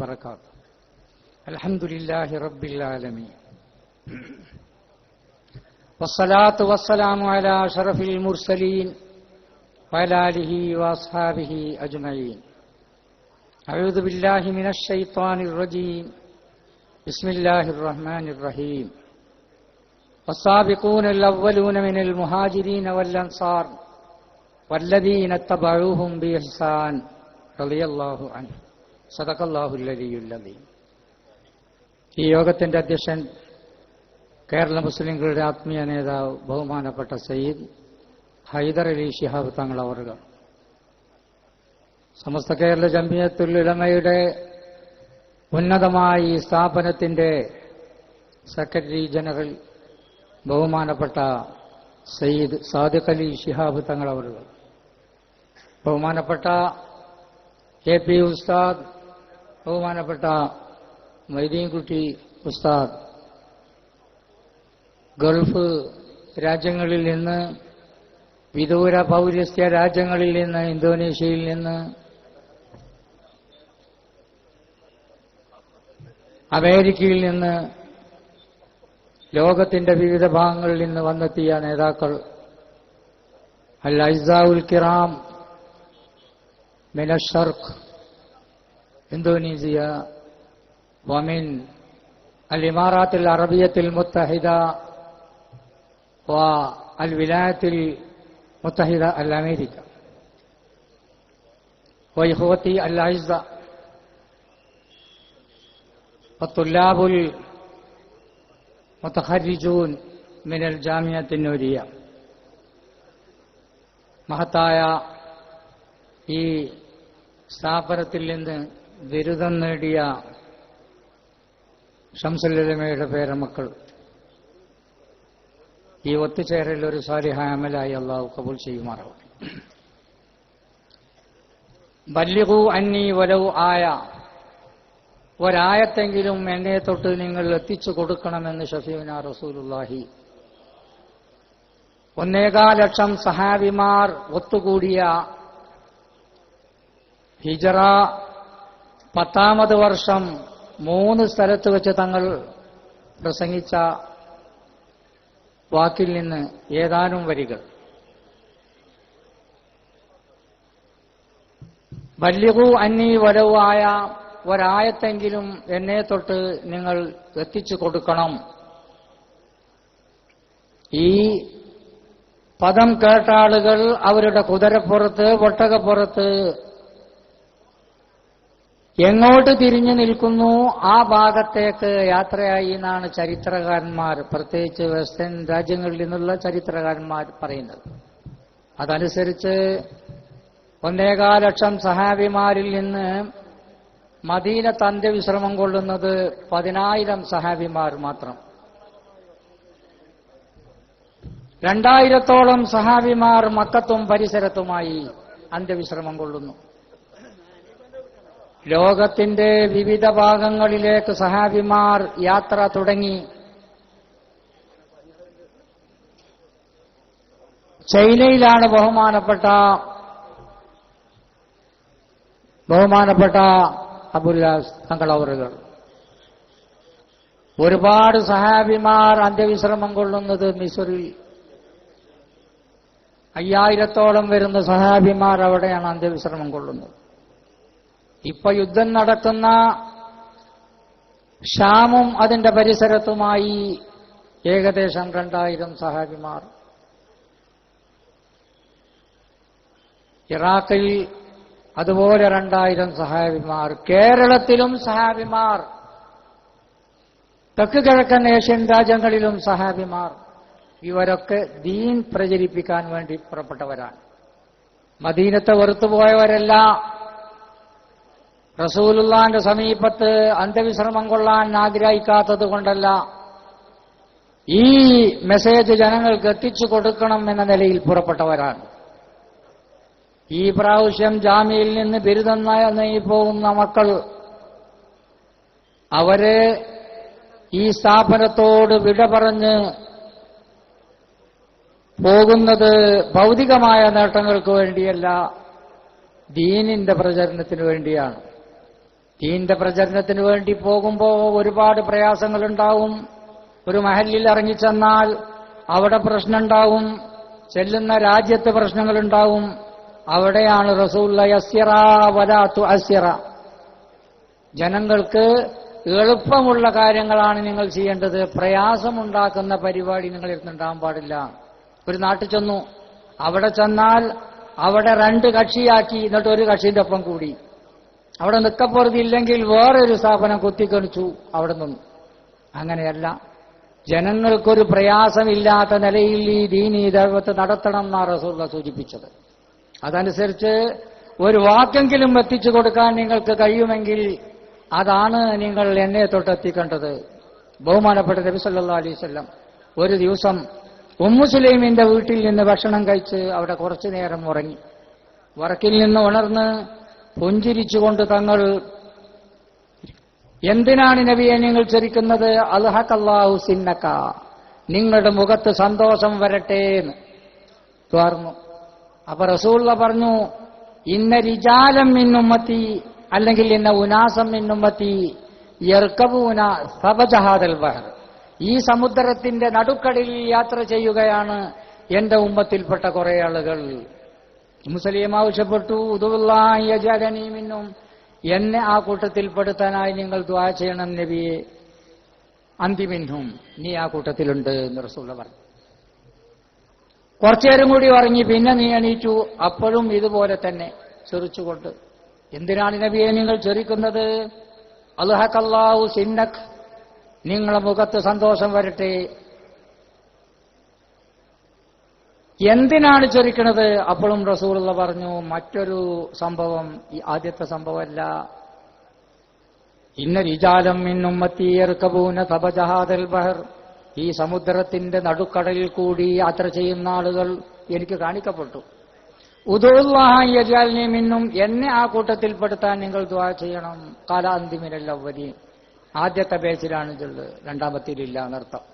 وبركاته. الحمد لله رب العالمين. والصلاة والسلام على أشرف المرسلين وعلى آله وأصحابه أجمعين. أعوذ بالله من الشيطان الرجيم. بسم الله الرحمن الرحيم. والسابقون الأولون من المهاجرين والأنصار والذين اتبعوهم بإحسان رضي الله عنه സദക്കല്ലാഹുല്ലതിയുല്ലതി ഈ യോഗത്തിന്റെ അധ്യക്ഷൻ കേരള മുസ്ലിംകളുടെ ആത്മീയ നേതാവ് ബഹുമാനപ്പെട്ട സയ്യിദ് ഹൈദർ അലി ഷിഹാബ് തങ്ങൾ അവറുകൾ സമസ്ത കേരള ജമിയത്തുൽ ഉലമയുടെ ഉന്നതമായ ഈ സ്ഥാപനത്തിന്റെ സെക്രട്ടറി ജനറൽ ബഹുമാനപ്പെട്ട സയ്യിദ് സാദിഖ് അലി ഷിഹാബ് തങ്ങൾ അവറുകൾ ബഹുമാനപ്പെട്ട കെ പി ഉസ്താദ് ബഹുമാനപ്പെട്ട മൈദീൻകുട്ടി ഉസ്താദ്. ഗൾഫ് രാജ്യങ്ങളിൽ നിന്ന് വിദൂര പൗരസ്ത്യ രാജ്യങ്ങളിൽ നിന്ന് ഇന്തോനേഷ്യയിൽ നിന്ന് അമേരിക്കയിൽ നിന്ന് ലോകത്തിന്റെ വിവിധ ഭാഗങ്ങളിൽ നിന്ന് വന്നെത്തിയ നേതാക്കൾ അൽ ഐസാഉൽ കിറാം മിനഷർക്ക് ഇന്തോനേഷ്യ ومن الإمارات العربية المتحدة والولايات المتحدة الأمريكا وإخوتي الأعزاء والطلاب المتخرجون من الجامعة النورية മഹത്തായ ഈ സ്ഥാപനത്തിൽ നിന്ന് ബിരുദം നേടിയ ഷംസുലമയുടെ പേരമക്കൾ. ഈ ഒത്തുചേരൽ ഒരു സാലിഹായ അമലായി അള്ളാഹു കബൂൽ ചെയ്യുമാറാവും ബല്ലിഹു അന്നി വലവു ആയ ഒരായത്തെങ്കിലും എന്നെ തൊട്ട് നിങ്ങൾ എത്തിച്ചു കൊടുക്കണമെന്ന് ഷഫീന റസൂലുല്ലാഹി ഒന്നേകാ ലക്ഷം സഹാബിമാർ ഒത്തുകൂടിയ ഹിജറ പത്താമത് വർഷം മൂന്ന് സ്ഥലത്ത് വെച്ച് തങ്ങൾ പ്രസംഗിച്ച വാക്കിൽ നിന്ന് ഏതാനും വരികൾ. വല്യകു അന്നി വരവായ ഒരായത്തെങ്കിലും എന്നെ തൊട്ട് നിങ്ങൾ എത്തിച്ചു കൊടുക്കണം. ഈ പദം കേട്ട ആളുകൾ അവരുടെ കുതിരപ്പുറത്ത് ഒട്ടകപ്പുറത്ത് എങ്ങോട്ട് തിരിഞ്ഞു നിൽക്കുന്നു? ആ ഭാഗത്തേക്ക് യാത്രയായി എന്നാണ് ചരിത്രകാരന്മാർ പ്രത്യേകിച്ച് വെസ്റ്റേൺ രാജ്യങ്ങളിൽ നിന്നുള്ള ചരിത്രകാരന്മാർ പറയുന്നത്. അതനുസരിച്ച് ഒന്നേകാ ലക്ഷം സഹാബിമാരിൽ നിന്ന് മദീന മദീനത്ത് അന്ത്യവിശ്രമം കൊള്ളുന്നത് പതിനായിരം സഹാബിമാർ മാത്രം. രണ്ടായിരത്തോളം സഹാബിമാർ മക്കത്തും പരിസരത്തുമായി അന്ത്യവിശ്രമം കൊള്ളുന്നു. ലോകത്തിന്റെ വിവിധ ഭാഗങ്ങളിലേക്ക് സഹാബിമാർ യാത്ര തുടങ്ങി. ചൈനയിലാണ് ബഹുമാനപ്പെട്ട ബഹുമാനപ്പെട്ട അബുല്ലാസ് തങ്ങളവറുകൾ ഒരുപാട് സഹാബിമാർ അന്ത്യവിശ്രമം കൊള്ളുന്നത് മിസറിൽ. അയ്യായിരത്തോളം വരുന്ന സഹാബിമാർ അവിടെയാണ് അന്ത്യവിശ്രമം കൊള്ളുന്നത്. ഇപ്പൊ യുദ്ധം നടക്കുന്ന ഷാമും അതിന്റെ പരിസരത്തുമായി ഏകദേശം രണ്ടായിരം സഹാബിമാർ. ഇറാഖിൽ അതുപോലെ രണ്ടായിരം സഹാബിമാർ. കേരളത്തിലും സഹാബിമാർ. തെക്ക് കിഴക്കൻ ഏഷ്യൻ രാജ്യങ്ങളിലും സഹാബിമാർ. ഇവരൊക്കെ ദീൻ പ്രചരിപ്പിക്കാൻ വേണ്ടി പുറപ്പെട്ടവരാണ്. മദീനത്തെ വെറുത്തുപോയവരല്ല. റസൂലുള്ളാന്റെ സമീപത്ത് അന്ത്യവിശ്രമം കൊള്ളാൻ ആഗ്രഹിക്കാത്തത് കൊണ്ടല്ല. ഈ മെസ്സേജ് ജനങ്ങൾക്ക് എത്തിച്ചു കൊടുക്കണം എന്ന നിലയിൽ പുറപ്പെട്ടവരാണ്. ഈ പ്രാവശ്യം ജാമ്യയിൽ നിന്ന് ബിരുദം പോകുന്ന മക്കൾ അവർ ഈ സ്ഥാപനത്തോട് വിട പറഞ്ഞ് പോകുന്നത് ഭൗതികമായ നേട്ടങ്ങൾക്ക് വേണ്ടിയല്ല ദീനിന്റെ പ്രചരണത്തിന് വേണ്ടിയാണ്. ദീന്റെ പ്രചരണത്തിന് വേണ്ടി പോകുമ്പോൾ ഒരുപാട് പ്രയാസങ്ങളുണ്ടാവും. ഒരു മഹലിൽ ഇറങ്ങിച്ചെന്നാൽ അവിടെ പ്രശ്നമുണ്ടാവും. ചെല്ലുന്ന രാജ്യത്ത് പ്രശ്നങ്ങളുണ്ടാവും. അവിടെയാണ് റസൂല്ല അസ്യറ വലാത്തു അസ്യറ. ജനങ്ങൾക്ക് എളുപ്പമുള്ള കാര്യങ്ങളാണ് നിങ്ങൾ ചെയ്യേണ്ടത്. പ്രയാസമുണ്ടാക്കുന്ന പരിപാടി നിങ്ങൾ ഇരുന്നുണ്ടാകാൻ പാടില്ല. ഒരു നാട്ടിൽ ചെന്നു. അവിടെ ചെന്നാൽ അവിടെ രണ്ട് കക്ഷിയാക്കി എന്നിട്ട് ഒരു കക്ഷിന്റെ ഒപ്പം കൂടി. അവിടെ നിൽക്കപ്പുറത്ത് ഇല്ലെങ്കിൽ വേറൊരു സ്ഥാപനം കുത്തിക്കണിച്ചു അവിടെ നിന്നു. അങ്ങനെയല്ല. ജനങ്ങൾക്കൊരു പ്രയാസമില്ലാത്ത നിലയിൽ ഈ ദീനീ ദൈവത്തെ നടത്തണം എന്നാണ് റസൂള്ള സൂചിപ്പിച്ചത്. അതനുസരിച്ച് ഒരു വാക്കെങ്കിലും എത്തിച്ചു കൊടുക്കാൻ നിങ്ങൾക്ക് കഴിയുമെങ്കിൽ അതാണ് നിങ്ങൾ എന്നെ തൊട്ടെത്തിക്കേണ്ടത്. ബഹുമാനപ്പെട്ട നബി സല്ലാ അലൈവല്ലം ഒരു ദിവസം ഉമ്മുസുലൈമിന്റെ വീട്ടിൽ നിന്ന് ഭക്ഷണം കഴിച്ച് അവിടെ കുറച്ചു നേരം ഉറങ്ങി. ഉറക്കിൽ നിന്ന് ഉണർന്ന് പുഞ്ചിരിച്ചുകൊണ്ട് തങ്ങൾ എന്തിനാണ് നബിയെ നിങ്ങൾ ചരിക്കുന്നത്? അൽഹക്കല്ലാഹു സിന്നക്ക. നിങ്ങളുടെ മുഖത്ത് സന്തോഷം വരട്ടെ എന്ന്. തുറന്നു അപ്പൊ റസൂള്ള പറഞ്ഞു ഇന്ന രിജാലം മിന്നുമ്മത്തി അല്ലെങ്കിൽ ഇന്ന ഉനാസം മിന്നുമ്മത്തി യർക്കബൂന സബജഹാദൽ ബഹർ. ഈ സമുദ്രത്തിന്റെ നടുക്കടലിൽ യാത്ര ചെയ്യുകയാണ് എന്റെ ഉമ്മത്തിൽപ്പെട്ട കുറെ ആളുകൾ. മുസ്ലിം ആവശ്യപ്പെട്ടു ഉദുല്ലാഹി മിന്നും. എന്നെ ആ കൂട്ടത്തിൽപ്പെടുത്താനായി നിങ്ങൾ ദ്വാ ചെയ്യണം നബിയെ. അന്തിമിന്നും നീ ആ കൂട്ടത്തിലുണ്ട് എന്ന് റസൂള്ള പറഞ്ഞു. കുറച്ചേരം കൂടി ഉറങ്ങി പിന്നെ നീ എണീറ്റു. അപ്പോഴും ഇതുപോലെ തന്നെ ചെറിച്ചുകൊണ്ട് എന്തിനാണ് നബിയെ നിങ്ങൾ ചെറിക്കുന്നത് അൽഹക്കല്ലാഹു സിന്നഖ് നിങ്ങളുടെ മുഖത്ത് സന്തോഷം വരട്ടെ. എന്തിനാണ് ചൊരിക്കണത്? അപ്പോഴും റസൂലുള്ള പറഞ്ഞു മറ്റൊരു സംഭവം ഈ ആദ്യത്തെ സംഭവമല്ല. ഇന്ന രിജാലം മിന്നുമ്മത്തീയർക്കബൂന തപജഹാദൽ ബഹർ. ഈ സമുദ്രത്തിന്റെ നടുക്കടലിൽ കൂടി യാത്ര ചെയ്യുന്ന ആളുകൾ എനിക്ക് കാണിക്കപ്പെട്ടു. ഉദുല്ലാഹിയജാലിനെ മിന്നും എന്നെ ആ കൂട്ടത്തിൽപ്പെടുത്താൻ നിങ്ങൾ ദ്വാ ചെയ്യണം. കാലാന്തിമിനല്ലവരി ആദ്യത്തെ പേജിലാണ് ചൊല്ല് രണ്ടാമത്തിലില്ല എന്നർത്ഥം.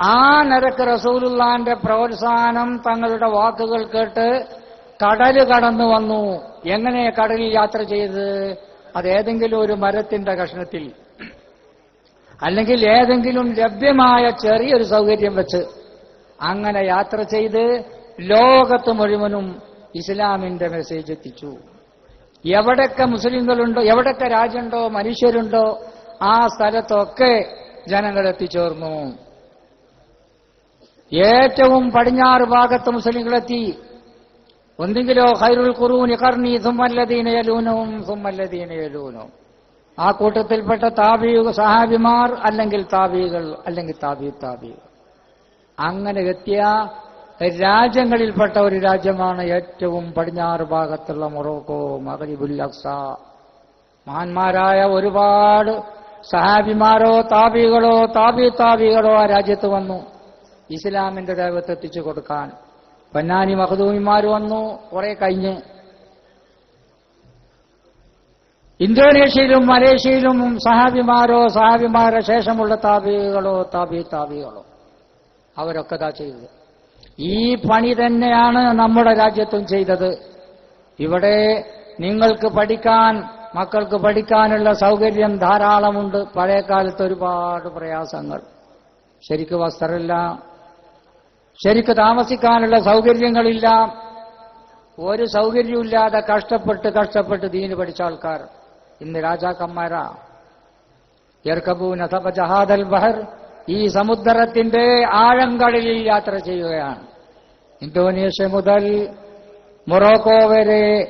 ആ നിരക്ക് റസൂലുല്ലാന്റെ പ്രോത്സാഹനം തങ്ങളുടെ വാക്കുകൾ കേട്ട് കടൽ കടന്നു വന്നു. എങ്ങനെ കടലിൽ യാത്ര ചെയ്ത്? അതേതെങ്കിലും ഒരു മരത്തിന്റെ കഷ്ണത്തിൽ. അല്ലെങ്കിൽ ഏതെങ്കിലും ലഭ്യമായ ചെറിയൊരു സൗകര്യം വെച്ച് അങ്ങനെ യാത്ര ചെയ്ത് ലോകത്ത് മുഴുവനും ഇസ്ലാമിന്റെ മെസ്സേജ് എത്തിച്ചു. എവിടൊക്കെ മുസ്ലിങ്ങളുണ്ടോ എവിടൊക്കെ രാജ്യമുണ്ടോ മനുഷ്യരുണ്ടോ ആ സ്ഥലത്തൊക്കെ ജനങ്ങൾ എത്തിച്ചേർന്നു. ഏറ്റവും പടിഞ്ഞാറ് ഭാഗത്ത് മുസ്ലിങ്ങളെത്തി. ഒന്നെങ്കിലോ ഹൈറുൽ ഖുറൂനി കർണി സുമല്ലദീനയലൂനവും സുമല്ലദീനയലൂനവും ആ കൂട്ടത്തിൽപ്പെട്ട താബീ സഹാബിമാർ അല്ലെങ്കിൽ താബീകൾ അല്ലെങ്കിൽ താബി താബീകൾ അങ്ങനെ എത്തിയ രാജ്യങ്ങളിൽപ്പെട്ട ഒരു രാജ്യമാണ് ഏറ്റവും പടിഞ്ഞാറ് ഭാഗത്തുള്ള മൊറോക്കോ മകരിബുൽ അക്സ. മഹാന്മാരായ ഒരുപാട് സഹാബിമാരോ താബികളോ താബി താബികളോ ആ രാജ്യത്ത് വന്നു. ഇസ്ലാമിന്റെ ദൈവത്തെ എത്തിച്ചു കൊടുക്കാൻ. പൊന്നാനി മഹദൂമിമാർ വന്നു കുറെ കഴിഞ്ഞ്. ഇന്തോനേഷ്യയിലും മലേഷ്യയിലും സഹാബിമാരോ സഹാബിമാരെ ശേഷമുള്ള താബികളോ താബി താബികളോ അവരൊക്കെ താ ചെയ്തത്. ഈ പണി തന്നെയാണ് നമ്മുടെ രാജ്യത്തും ചെയ്തത്. ഇവിടെ നിങ്ങൾക്ക് പഠിക്കാൻ മക്കൾക്ക് പഠിക്കാനുള്ള സൗകര്യം ധാരാളമുണ്ട്. പഴയ കാലത്ത് ഒരുപാട് പ്രയാസങ്ങൾ. ശരിക്കും വസ്ത്രമില്ല ശരിക്ക് താമസിക്കാനുള്ള സൗകര്യങ്ങളില്ല. ഒരു സൗകര്യമില്ലാതെ കഷ്ടപ്പെട്ട് കഷ്ടപ്പെട്ട് ദീന് പഠിച്ച ആൾക്കാർ ഇന്ന് രാജാക്കന്മാരാ. എർക്കബൂൻ തപ ജഹാദൽ ബഹർ ഈ സമുദ്രത്തിന്റെ ആഴങ്കടലിൽ യാത്ര ചെയ്യുകയാണ്. ഇന്തോനേഷ്യ മുതൽ മൊറോക്കോ വരെ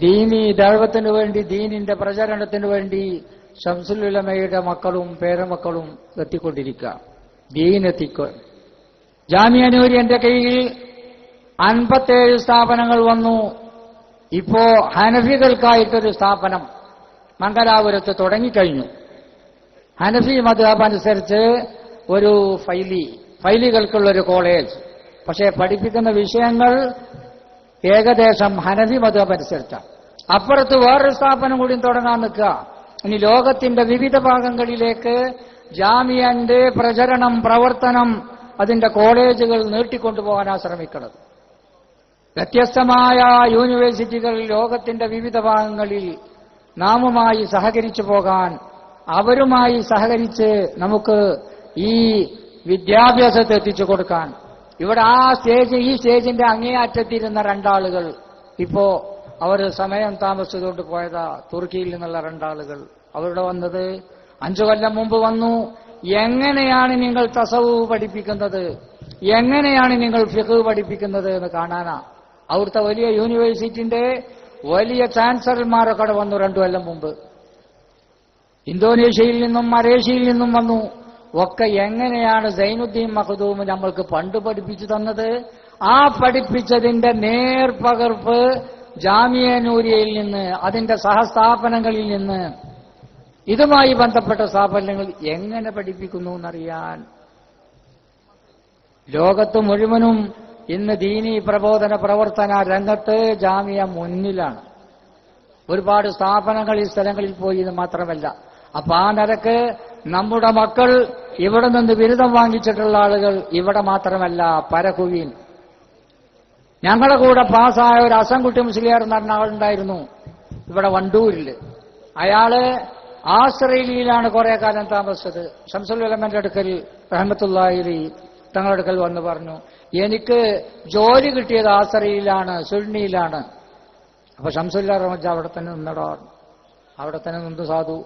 ദീനി ദൈവത്തിനു വേണ്ടി ദീനിന്റെ പ്രചരണത്തിനു വേണ്ടി ഷംസുലുലമയുടെ മക്കളും പേരമക്കളും എത്തിക്കൊണ്ടിരിക്കുക. ദീനെത്തിക്കുക ജാമ്യനൂരി എന്റെ കയ്യിൽ അൻപത്തേഴ് സ്ഥാപനങ്ങൾ വന്നു. ഇപ്പോ ഹനഫികൾക്കായിട്ടൊരു സ്ഥാപനം മംഗലാപുരത്ത് തുടങ്ങിക്കഴിഞ്ഞു. ഹനഫി മതാബ് അനുസരിച്ച് ഒരു ഫൈലി ഫൈലികൾക്കുള്ളൊരു കോളേജ്. പക്ഷേ പഠിപ്പിക്കുന്ന വിഷയങ്ങൾ ഏകദേശം ഹനഫി മതാബ് അനുസരിച്ചാണ് അപ്പുറത്ത് വേറൊരു സ്ഥാപനം കൂടി തുടങ്ങാൻ നിൽക്കുക. ഇനി ലോകത്തിന്റെ വിവിധ ഭാഗങ്ങളിലേക്ക് ജാമിയന്റെ പ്രചരണം പ്രവർത്തനം അതിന്റെ കോളേജുകൾ നീട്ടിക്കൊണ്ടുപോകാനാണ് ശ്രമിക്കുന്നത്. വ്യത്യസ്തമായ യൂണിവേഴ്സിറ്റികൾ ലോകത്തിന്റെ വിവിധ ഭാഗങ്ങളിൽ നാമുമായി സഹകരിച്ചു പോകാൻ അവരുമായി സഹകരിച്ച് നമുക്ക് ഈ വിദ്യാഭ്യാസത്തെ എത്തിച്ചു കൊടുക്കാൻ. ഇവിടെ ആ സ്റ്റേജ് ഈ സ്റ്റേജിന്റെ അങ്ങേയറ്റത്തിരുന്ന രണ്ടാളുകൾ ഇപ്പോ അവർ സമയം താമസിച്ചുകൊണ്ട് പോയതാ തുർക്കിയിൽ നിന്നുള്ള രണ്ടാളുകൾ. അവരുടെ വന്നത് അഞ്ചു കൊല്ലം മുമ്പ് വന്നു. എങ്ങനെയാണ് നിങ്ങൾ തസവ് പഠിപ്പിക്കുന്നത്? എങ്ങനെയാണ് നിങ്ങൾ ഫിഖ് പഠിപ്പിക്കുന്നത് എന്ന് കാണാനാ. അവിടുത്തെ വലിയ യൂണിവേഴ്സിറ്റിന്റെ വലിയ ചാൻസലർമാരൊക്കെ അവിടെ വന്നു രണ്ടു കൊല്ലം മുമ്പ്. ഇന്തോനേഷ്യയിൽ നിന്നും മലേഷ്യയിൽ നിന്നും വന്നു. ഒക്കെ എങ്ങനെയാണ് സൈനുദ്ദീൻ മഖദൂം നമ്മൾക്ക് പണ്ട് പഠിപ്പിച്ചു തന്നത്? ആ പഠിപ്പിച്ചതിന്റെ നേർപകർപ്പ് ജാമിയ നൂരിയയിൽ നിന്ന് അതിന്റെ സഹസ്ഥാപനങ്ങളിൽ നിന്ന് ഇതുമായി ബന്ധപ്പെട്ട സാഫല്യങ്ങൾ എങ്ങനെ പഠിപ്പിക്കുന്നു എന്നറിയാൻ. ലോകത്ത് മുഴുവനും ഇന്ന് ദീനി പ്രബോധന പ്രവർത്തന രംഗത്ത് ജാമിയ മുന്നിലാണ്. ഒരുപാട് സ്ഥാപനങ്ങൾ ഈ സ്ഥലങ്ങളിൽ പോയി എന്ന് മാത്രമല്ല. അപ്പൊ ആ നിരക്ക് നമ്മുടെ മക്കൾ ഇവിടെ നിന്ന് ബിരുദം വാങ്ങിച്ചിട്ടുള്ള ആളുകൾ ഇവിടെ മാത്രമല്ല പരകുവിൻ ഞങ്ങളുടെ കൂടെ പാസ്സായ ഒരു അസംകുട്ടി മുസ്ലിയാർ എന്ന് പറഞ്ഞ ആളുണ്ടായിരുന്നു. ഇവിടെ വണ്ടൂരിൽ അയാൾ ആസ്ട്രേലിയയിലാണ് കുറെ കാലം താമസിച്ചത്. ഷംസുൽ ഉലമന്റെ അടുക്കൽ റഹമത്തുല്ലായി തങ്ങളുടെ അടുക്കൽ വന്ന് പറഞ്ഞു എനിക്ക് ജോലി കിട്ടിയത് ആശ്രയിലാണ് സുൽണിയിലാണ് അപ്പൊ ഷംസുല്ല റഹ്മജ അവിടെ തന്നെ നിന്നടോ. അവിടെ തന്നെ നിന്ന് സാധു.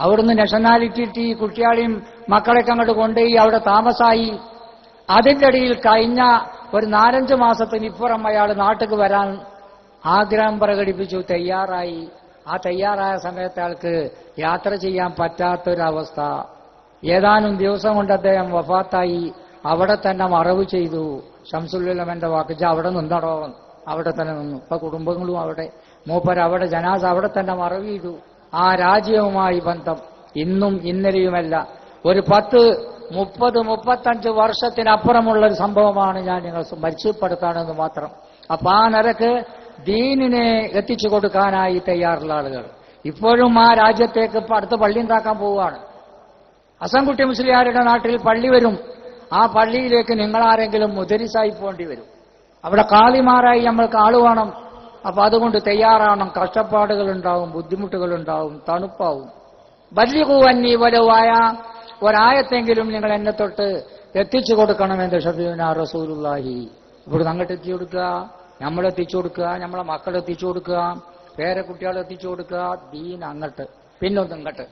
അവിടുന്ന് നാഷണാലിറ്റി കിട്ടി കുട്ടിയാളെയും മക്കളെയൊക്കെ അങ്ങോട്ട് കൊണ്ടുപോയി അവിടെ താമസായി. അതിന്റെ ഇടയിൽ കഴിഞ്ഞ ഒരു നാലഞ്ച് മാസത്തിന് ഇപ്പുറം അയാൾ നാട്ടിൽ വരാൻ ആഗ്രഹം പ്രകടിപ്പിച്ചു തയ്യാറായി. ആ തയ്യാറായ സമയത്ത് ആൾക്ക് യാത്ര ചെയ്യാൻ പറ്റാത്തൊരവസ്ഥ. ഏതാനും ദിവസം കൊണ്ട് അദ്ദേഹം വഫാത്തായി. അവിടെ തന്നെ മറവ് ചെയ്തു. ഷംസുല്ലമന്റെ വാക്കിച്ച അവിടെ നിന്നടോ. അവിടെ തന്നെ നിന്നു. ഇപ്പൊ കുടുംബങ്ങളും അവിടെ. മൂപ്പർ അവിടെ ജനാസ് അവിടെ തന്നെ മറവ് ചെയ്തു. ആ രാജ്യവുമായി ബന്ധം ഇന്നും ഇന്നലെയുമല്ല. ഒരു പത്ത് മുപ്പത് മുപ്പത്തഞ്ച് വർഷത്തിനപ്പുറമുള്ള ഒരു സംഭവമാണ് ഞാൻ നിങ്ങൾ പരിചയപ്പെടുത്താനെന്ന് മാത്രം. അപ്പൊ ആ നിരക്ക് ദീനിനെ എത്തിച്ചു കൊടുക്കാനായി തയ്യാറുള്ള ആളുകൾ. ഇപ്പോഴും ആ രാജ്യത്തേക്ക് അടുത്ത പള്ളി ഉണ്ടാക്കാൻ പോവുകയാണ്. അസംകുട്ടി മുസ്ലിയാരുടെ നാട്ടിൽ പള്ളി വരും. ആ പള്ളിയിലേക്ക് നിങ്ങൾ ആരെങ്കിലും മുദരിസായി പോകേണ്ടി വരും. അവിടെ കാളിമാരായി നമ്മൾക്ക് ആൾ വേണം. അപ്പൊ അതുകൊണ്ട് തയ്യാറാവണം. കഷ്ടപ്പാടുകൾ ഉണ്ടാവും ബുദ്ധിമുട്ടുകൾ ഉണ്ടാവും തണുപ്പാവും. ബല്യകൂവന്നി വലുവായ ഒരായത്തെങ്കിലും നിങ്ങൾ എന്നെ തൊട്ട് എത്തിച്ചു കൊടുക്കണമെന്ന് ഷബീന റസൂലുള്ളാഹി. ഇവിടെ അങ്ങോട്ട് എത്തിച്ചു കൊടുക്കുക. നമ്മൾ എത്തിച്ചു കൊടുക്കുക നമ്മളെ മക്കൾ എത്തിച്ചു കൊടുക്കുക പേരക്കുട്ടികളെ എത്തിച്ചു കൊടുക്കുക ദീൻ അങ്ങട്ട് പിന്നൊന്ന് ഇങ്ങട്ട്.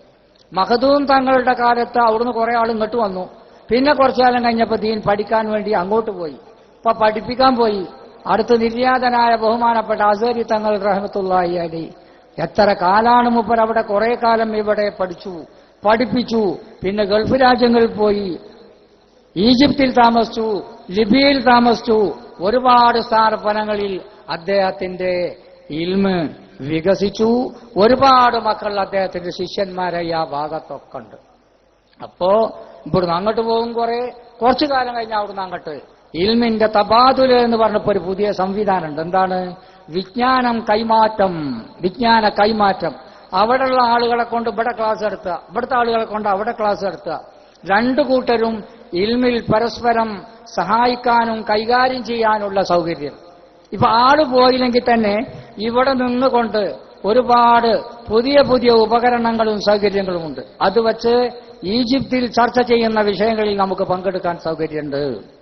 മഹദൂം തങ്ങളുടെ കാലത്ത് അവിടുന്ന് കുറെ ആൾ ഇങ്ങോട്ട് വന്നു. പിന്നെ കുറച്ചു കാലം കഴിഞ്ഞപ്പോൾ ദീൻ പഠിക്കാൻ വേണ്ടി അങ്ങോട്ട് പോയി. ഇപ്പൊ പഠിപ്പിക്കാൻ പോയി. അടുത്ത് നിര്യാതനായ ബഹുമാനപ്പെട്ട അസരി തങ്ങൾ റഹമത്തുള്ളാഹി അലി. എത്ര കാലാണ് മുപ്പർ അവിടെ കുറെ കാലം ഇവിടെ പഠിച്ചു പഠിപ്പിച്ചു. പിന്നെ ഗൾഫ് രാജ്യങ്ങളിൽ പോയി. ഈജിപ്തിൽ താമസിച്ചു ലിബിയയിൽ താമസിച്ചു. ഒരുപാട് സ്ഥാപനങ്ങളിൽ അദ്ദേഹത്തിന്റെ ഇൽമ് വികസിച്ചു. ഒരുപാട് മക്കൾ അദ്ദേഹത്തിന്റെ ശിഷ്യന്മാരായി ആ ഭാഗത്തൊക്കെ ഉണ്ട്. അപ്പോ ഇവിടുന്ന് അങ്ങോട്ട് പോകും കുറെ. കുറച്ചു കാലം കഴിഞ്ഞ അവിടുന്ന് അങ്ങോട്ട് ഇൽമിന്റെ തപാതുല എന്ന് പറഞ്ഞപ്പോ ഒരു പുതിയ സംവിധാനമുണ്ട് എന്താണ്? വിജ്ഞാനം കൈമാറ്റം. വിജ്ഞാന കൈമാറ്റം. അവിടെയുള്ള ആളുകളെ കൊണ്ട് ഇവിടെ ക്ലാസ് എടുത്തുക ഇവിടുത്തെ ആളുകളെ കൊണ്ട് അവിടെ ക്ലാസ് എടുത്തുക രണ്ടു കൂട്ടരും ഇൽമിൽ പരസ്പരം സഹായിക്കാനും കൈകാര്യം ചെയ്യാനുള്ള സൗകര്യം. ഇപ്പൊ ആൾ പോയില്ലെങ്കിൽ തന്നെ ഇവിടെ നിന്നുകൊണ്ട് ഒരുപാട് പുതിയ പുതിയ ഉപകരണങ്ങളും സൗകര്യങ്ങളും ഉണ്ട്. അത് വച്ച് ഈജിപ്തിൽ ചർച്ച ചെയ്യുന്ന വിഷയങ്ങളിൽ നമുക്ക് പങ്കെടുക്കാൻ സൗകര്യമുണ്ട്.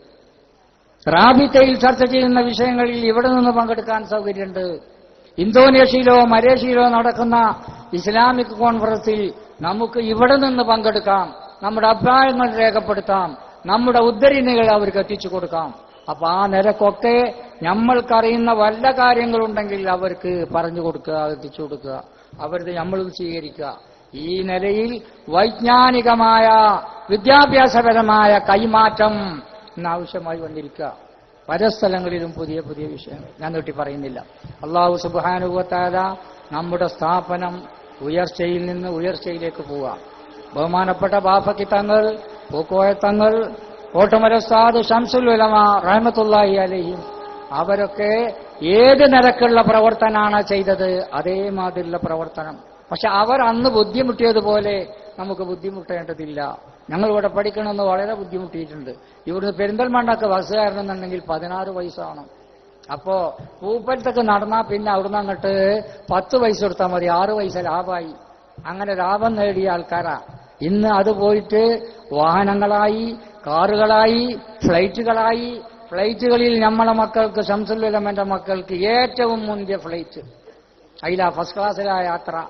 റാബിത്തയിൽ ചർച്ച ചെയ്യുന്ന വിഷയങ്ങളിൽ ഇവിടെ നിന്ന് പങ്കെടുക്കാൻ സൗകര്യമുണ്ട്. ഇന്തോനേഷ്യയിലോ മലേഷ്യയിലോ നടക്കുന്ന ഇസ്ലാമിക് കോൺഫറൻസിൽ നമുക്ക് ഇവിടെ നിന്ന് പങ്കെടുക്കാം. നമ്മുടെ അഭിപ്രായങ്ങൾ രേഖപ്പെടുത്താം. നമ്മുടെ ഉദ്ധരിണികൾ അവർക്ക് എത്തിച്ചു കൊടുക്കാം. അപ്പൊ ആ നിരക്കൊക്കെ നമ്മൾക്കറിയുന്ന വല്ല കാര്യങ്ങളുണ്ടെങ്കിൽ അവർക്ക് പറഞ്ഞു കൊടുക്കുക എത്തിച്ചു കൊടുക്കുക. അവരത് നമ്മൾ സ്വീകരിക്കുക. ഈ നിലയിൽ വൈജ്ഞാനികമായ വിദ്യാഭ്യാസപരമായ കൈമാറ്റം എന്നാവശ്യമായി വന്നിരിക്കുക. പല സ്ഥലങ്ങളിലും പുതിയ പുതിയ വിഷയങ്ങൾ ഞാൻ നീട്ടി പറയുന്നില്ല. അള്ളാഹു സുബാനുഭവത്താല നമ്മുടെ സ്ഥാപനം ഉയർച്ചയിൽ നിന്ന് ഉയർച്ചയിലേക്ക് പോവുക. ബഹുമാനപ്പെട്ട ബാഫക്കി തങ്ങൾ പൂക്കോയ തങ്ങൾ ഓട്ടുമരസാദ് ഷംസുൽ ഉലമ റഹമത്തുല്ലാഹി അലഹിം. അവരൊക്കെ ഏത് നിരക്കുള്ള പ്രവർത്തനമാണ് ചെയ്തത്? അതേമാതിരിയുള്ള പ്രവർത്തനം. പക്ഷെ അവർ അന്ന് ബുദ്ധിമുട്ടിയതുപോലെ നമുക്ക് ബുദ്ധിമുട്ടേണ്ടതില്ല. ഞങ്ങൾ ഇവിടെ പഠിക്കണമെന്ന് വളരെ ബുദ്ധിമുട്ടിയിട്ടുണ്ട്. ഇവിടുന്ന് പെരിന്തൽമണ്ണൊക്കെ ബസ് കയറണമെന്നുണ്ടെങ്കിൽ പതിനാറ് വയസ്സാണ്. അപ്പോ പൂപ്പലത്തൊക്കെ നടന്നാ പിന്നെ അവിടുന്ന് അങ്ങോട്ട് പത്ത് പൈസ കൊടുത്താൽ മതി. ആറ് പൈസ ലാഭമായി അങ്ങനെ ലാഭം നേടിയ ആൾക്കാരാ. ഇന്ന് അത് പോയിട്ട് വാഹനങ്ങളായി കാറുകളായി ഫ്ലൈറ്റുകളായി ഫ്ലൈറ്റുകളിൽ നമ്മളെ മക്കൾക്ക് ശംസുല്ലമന്റെ മക്കൾക്ക് ഏറ്റവും മുന്തിയ ഫ്ലൈറ്റ്. അതിലാ ഫസ്റ്റ് ക്ലാസ്സിലാ യാത്ര.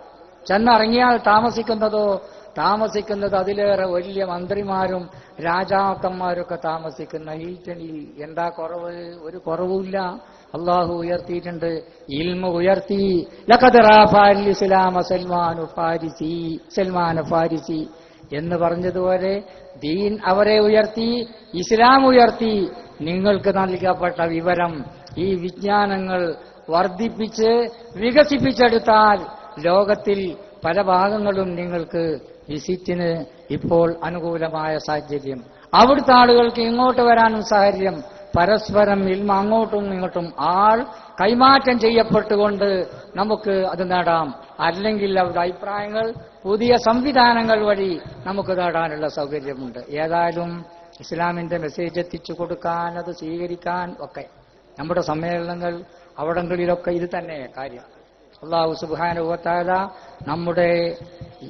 ചെന്നിറങ്ങിയാൽ താമസിക്കുന്നതോ താമസിക്കുന്നത് അതിലേറെ വലിയ മന്ത്രിമാരും രാജാക്കന്മാരൊക്കെ താമസിക്കുന്ന ഈറ്റണി എന്താ കുറവ്? ഒരു കുറവുമില്ല. അള്ളാഹു ഉയർത്തിയിട്ടുണ്ട്. ഇൽമ ഉയർത്തി. ഇസ്ലാമ സൽമാനു ഫാരിസി സൽമാൻ ഫാരിസി എന്ന് പറഞ്ഞതുപോലെ ദീൻ അവരെ ഉയർത്തി ഇസ്ലാം ഉയർത്തി. നിങ്ങൾക്ക് നൽകപ്പെട്ട വിവരം ഈ വിജ്ഞാനങ്ങൾ വർദ്ധിപ്പിച്ച് വികസിപ്പിച്ചെടുത്താൽ ലോകത്തിൽ പല ഭാഗങ്ങളും നിങ്ങൾക്ക് വിസിറ്റിന് ഇപ്പോൾ അനുകൂലമായ സാഹചര്യം. അവിടുത്തെ ആളുകൾക്ക് ഇങ്ങോട്ട് വരാനും സാഹചര്യം. പരസ്പരം ഇൽമ അങ്ങോട്ടും ഇങ്ങോട്ടും ആൾ കൈമാറ്റം ചെയ്യപ്പെട്ടുകൊണ്ട് നമുക്ക് അത് നേടാം. അല്ലെങ്കിൽ അവരുടെ അഭിപ്രായങ്ങൾ പുതിയ സംവിധാനങ്ങൾ വഴി നമുക്ക് നേടാനുള്ള സൗകര്യമുണ്ട്. ഏതായാലും ഇസ്ലാമിന്റെ മെസ്സേജ് എത്തിച്ചു കൊടുക്കാൻ അത് സ്വീകരിക്കാൻ ഒക്കെ. നമ്മുടെ സമ്മേളനങ്ങൾ അവിടങ്ങളിലൊക്കെ ഇത് തന്നെ കാര്യം. അള്ളാഹു സുബാനുഭവത്താല നമ്മുടെ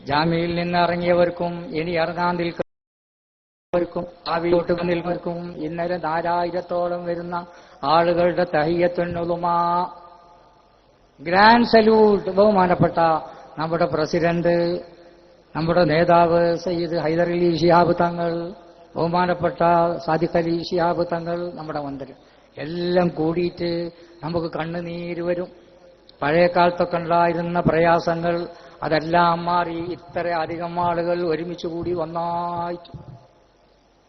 ജാമ്യയിൽ നിന്ന് ഇറങ്ങിയവർക്കും ഇനി ഇറങ്ങാൻ നിൽക്കുന്നവർക്കും ആവിയോട്ട് നിൽക്കുന്നവർക്കും ഇന്നലെ നാലായിരത്തോളം വരുന്ന ആളുകളുടെ തഹിയത്തുന്നുളുമാ ഗ്രാൻഡ് സല്യൂട്ട്. ബഹുമാനപ്പെട്ട നമ്മുടെ പ്രസിഡന്റ് നമ്മുടെ നേതാവ് സയ്യിദ് ഹൈദർ അലി ഷിഹാബ് തങ്ങൾ ബഹുമാനപ്പെട്ട സാദിഖ് അലി ഷിഹാബ് തങ്ങൾ നമ്മുടെ മന്ത്രി. എല്ലാം കൂടിയിട്ട് നമുക്ക് കണ്ണുനീര് വരും. പഴയ കാലത്തൊക്കെ ഉണ്ടായിരുന്ന പ്രയാസങ്ങൾ അതെല്ലാം മാറി ഇത്ര അധികം ആളുകൾ ഒരുമിച്ച് കൂടി ഒന്നായിട്ട്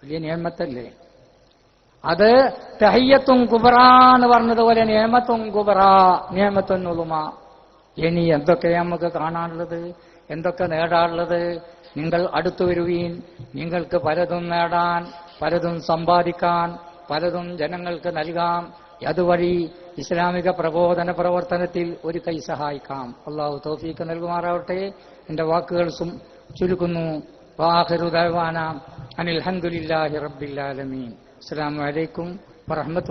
വലിയ നിയമത്തല്ലേ? അത് തഹയ്യത്തും കുബറ എന്ന് പറഞ്ഞതുപോലെ നിയമത്തും കുബറ നിയമത്തും ഇനി എന്തൊക്കെ നമുക്ക് കാണാനുള്ളത്? എന്തൊക്കെ നേടാനുള്ളത്? നിങ്ങൾ അടുത്തു വരുവീൻ നിങ്ങൾക്ക് പലതും നേടാൻ പലതും സമ്പാദിക്കാൻ പലതും ജനങ്ങൾക്ക് നൽകാം. അതുവഴി ഇസ്ലാമിക പ്രബോധന പ്രവർത്തനത്തിൽ ഒരു കൈ സഹായിക്കാം. അള്ളാഹു തോഫീക്ക് നൽകുമാറാവട്ടെ. എന്റെ വാക്കുകൾ ചുരുക്കുന്നു. വാഹരു ദഅ്വാന അനിൽ ഹംദുലില്ലാഹി റബ്ബിൽ ആലമീൻ. അസ്സലാമു അലൈക്കും വറഹ്മത്തുള്ളാഹി